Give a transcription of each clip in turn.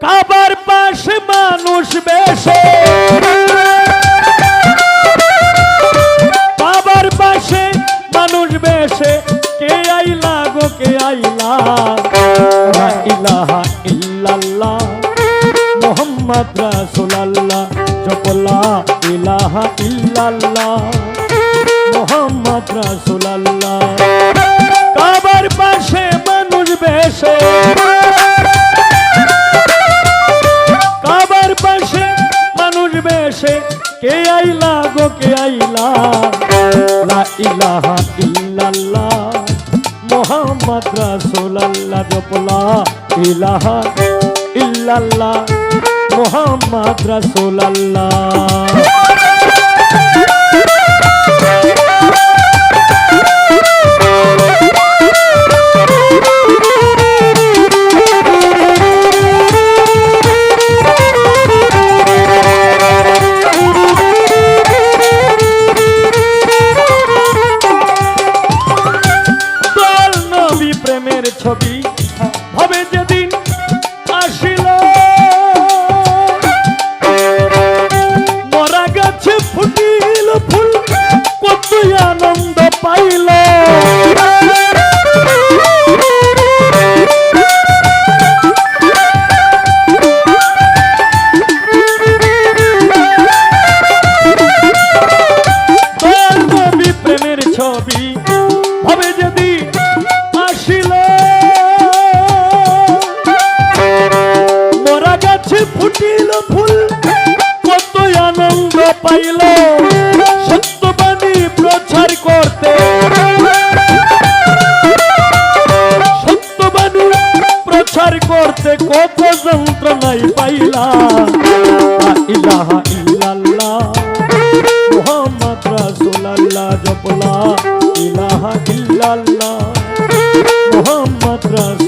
কাবার পাশে মানুষ বেশে। কাবার পাশে মানুষ বেশে। কে আইলা গো, কে আইলা? ইলাহা মোহাম্মদ রাসূলুল্লাহ। জপলা ইলাহা ইল্লাল্লাহ। মোহাম্মদ রাসূলুল্লাহ। কাবার পাশে মানুষ বেশে। কে আইলা গো, কে আইলা? লা ইলাহা ইল্লাল্লাহ, মোহাম্মদ রাসূলুল্লাহ জপলা ইলাহা ইল্লাল্লাহ, মোহাম্মদ রাসূলুল্লাহ। কত যন্ত্রণাই পাইলা। ইলাহা ইল্লাল্লাহ। মুহাম্মদ রাসূলুল্লাহ জপলা। ইলাহা ইল্লাল্লাহ। মুহাম্মদ রাসূলুল্লাহ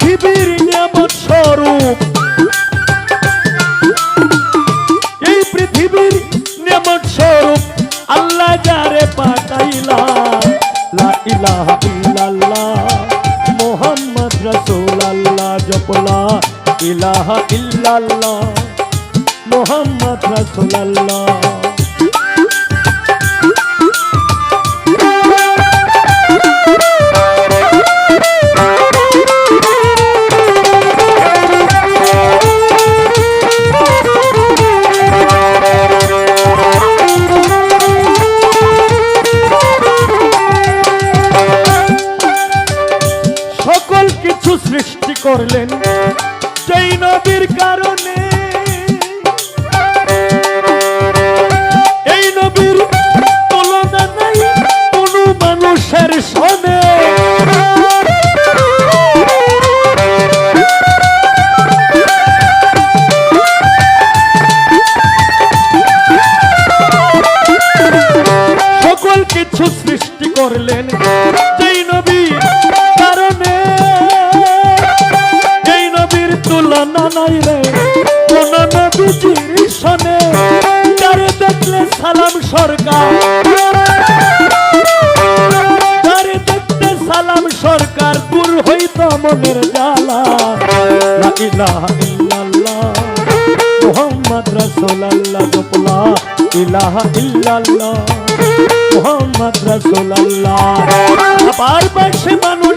পৃথিবীর নিয়ামত স্বরূপ। এই পৃথিবীর নিয়ামত স্বরূপ আল্লাহ যারে পাঠাইলা লা ইলাহা ইল্লাল্লাহ, মোহাম্মদ রাসূলুল্লাহ জপলা। ইলাহা ইল্লাল্লাহ, মোহাম্মদ রাসূলুল্লাহ। করলেন। সেই নবীর কারণে। এই নবীর তুলনা নাই কোন মানুষের সনে। সকল কিছু সৃষ্টি করলেন। সালাম সরকার। যারে দেখতে সালাম সরকার দূর হইত মনের মুহাম্মদ মানুষ